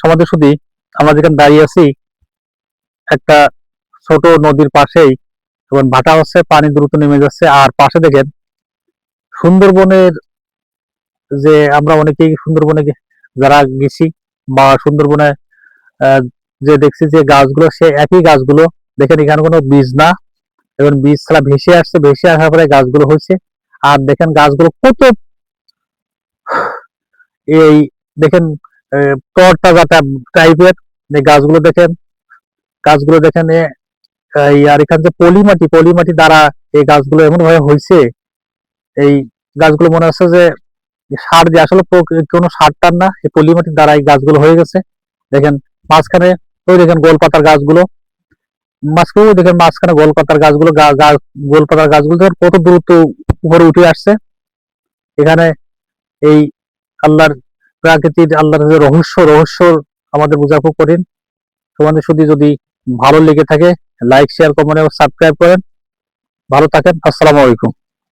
সমাধি শুধু আমরা যেখানে দাঁড়িয়ে আছি, একটা ছোট নদীর পাশেই, এবং ভাটা হচ্ছে, পানি দ্রুত নেমে যাচ্ছে, আর পাশে দেখেন সুন্দরবনের যে আমরা অনেকেই সুন্দরবনে যারা গেছি বা সুন্দরবনে যে দেখছি যে গাছগুলো, সে একই গাছগুলো, দেখেন এখানে কোনো বীজ না, এবং বীজ ছাড়া ভেসে আসছে, ভেসে আসার পরে গাছগুলো হয়েছে, আর দেখেন গাছগুলো কত, এই দেখেন তরতাজা টাইপের গাছগুলো দেখেন। গাছগুলো দেখেন আর এখানে যে পলি মাটি পলি মাটি দ্বারা এই গাছগুলো এমন ভাবে হয়েছে এই গাছগুলো মনে হচ্ছে যে সার দিয়ে আসলে কোনো সার টার না, এই পলি মাটির দ্বারা এই গাছগুলো হয়ে গেছে। দেখেন, মাঝখানে, ওই দেখেন গোলপাতার গাছগুলো। মাঝখানে দেখেন মাঝখানে গোলপাতার গাছগুলো গোলপাতার গাছগুলো দেখেন কত দ্রুত উপরে উঠে আসছে। এখানে এই আল্লাহর প্রাকৃতিক আল্লাহর যে রহস্য রহস্য আমাদের বোঝা খুব কঠিন। তোমাদের শুধু যদি ভালো লেগে থাকে লাইক শেয়ার কমেন্ট এবং সাবস্ক্রাইব করেন। ভালো থাকেন, আসসালামু আলাইকুম।